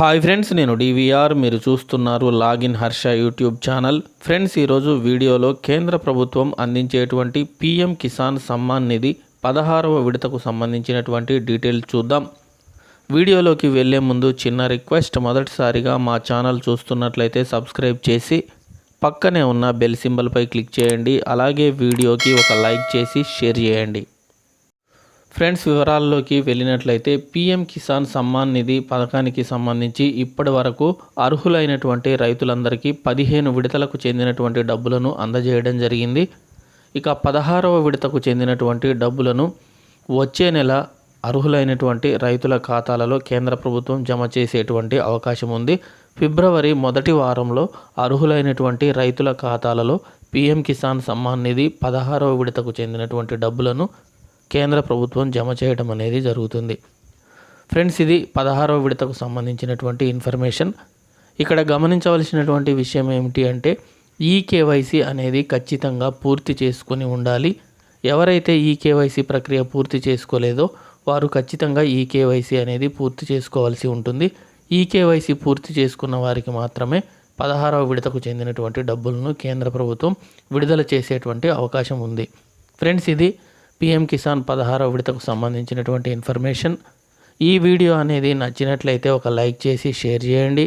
Hi friends నేను DVR మీరు చూస్తున్నారు login Harsha YouTube channel. Friends ఈరోజు వీడియోలో కేంద్ర ప్రభుత్వం అందించేటువంటి పిఎం కిసాన్ సమ్మాన్ నిధి పదహారవ విడతకు సంబంధించినటువంటి డీటెయిల్స్ చూద్దాం. వీడియోలోకి వెళ్ళే ముందు చిన్న రిక్వెస్ట్ మొదటిసారిగా మా ఛానల్ చూస్తున్నట్లయితే సబ్స్క్రైబ్ చేసి పక్కనే ఉన్న బెల్ సింబల్పై క్లిక్ చేయండి. అలాగే వీడియోకి ఒక లైక్ చేసి షేర్ చేయండి. ఫ్రెండ్స్ వివరాల్లోకి వెళ్ళినట్లయితే పీఎం కిసాన్ సమ్మాన్ నిధి పథకానికి సంబంధించి ఇప్పటి వరకు అర్హులైనటువంటి రైతులందరికీ పదిహేను విడతలకు చెందినటువంటి డబ్బులను అందజేయడం జరిగింది. ఇక పదహారవ విడతకు చెందినటువంటి డబ్బులను వచ్చే నెల అర్హులైనటువంటి రైతుల ఖాతాలలో కేంద్ర ప్రభుత్వం జమ చేసేటువంటి అవకాశం ఉంది. ఫిబ్రవరి మొదటి వారంలో అర్హులైనటువంటి రైతుల ఖాతాలలో పీఎం కిసాన్ సమ్మాన్ నిధి పదహారవ విడతకు చెందినటువంటి డబ్బులను కేంద్ర ప్రభుత్వం జమ చేయడం అనేది జరుగుతుంది. ఫ్రెండ్స్ ఇది పదహారవ విడతకు సంబంధించినటువంటి ఇన్ఫర్మేషన్. ఇక్కడ గమనించవలసినటువంటి విషయం ఏమిటి అంటే ఈ కేవైసీ అనేది ఖచ్చితంగా పూర్తి చేసుకొని ఉండాలి. ఎవరైతే ఈ కేవైసీ ప్రక్రియ పూర్తి చేసుకోలేదో వారు ఖచ్చితంగా ఈ కేవైసీ అనేది పూర్తి చేసుకోవాల్సి ఉంటుంది. ఈ కేవైసీ పూర్తి చేసుకున్న వారికి మాత్రమే పదహారవ విడతకు చెందినటువంటి డబ్బులను కేంద్ర ప్రభుత్వం విడుదల చేసేటువంటి అవకాశం ఉంది. ఫ్రెండ్స్ ఇది పిఎం కిసాన్ పదహారవ విడతకు సంబంధించినటువంటి ఇన్ఫర్మేషన్. ఈ వీడియో అనేది నచ్చినట్లయితే ఒక లైక్ చేసి షేర్ చేయండి.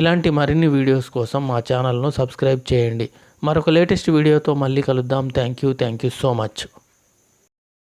ఇలాంటి మరిన్ని వీడియోస్ కోసం మా ఛానల్ను సబ్స్క్రైబ్ చేయండి. మరొక లేటెస్ట్ వీడియోతో మళ్ళీ కలుద్దాం. Thank you thank you so much.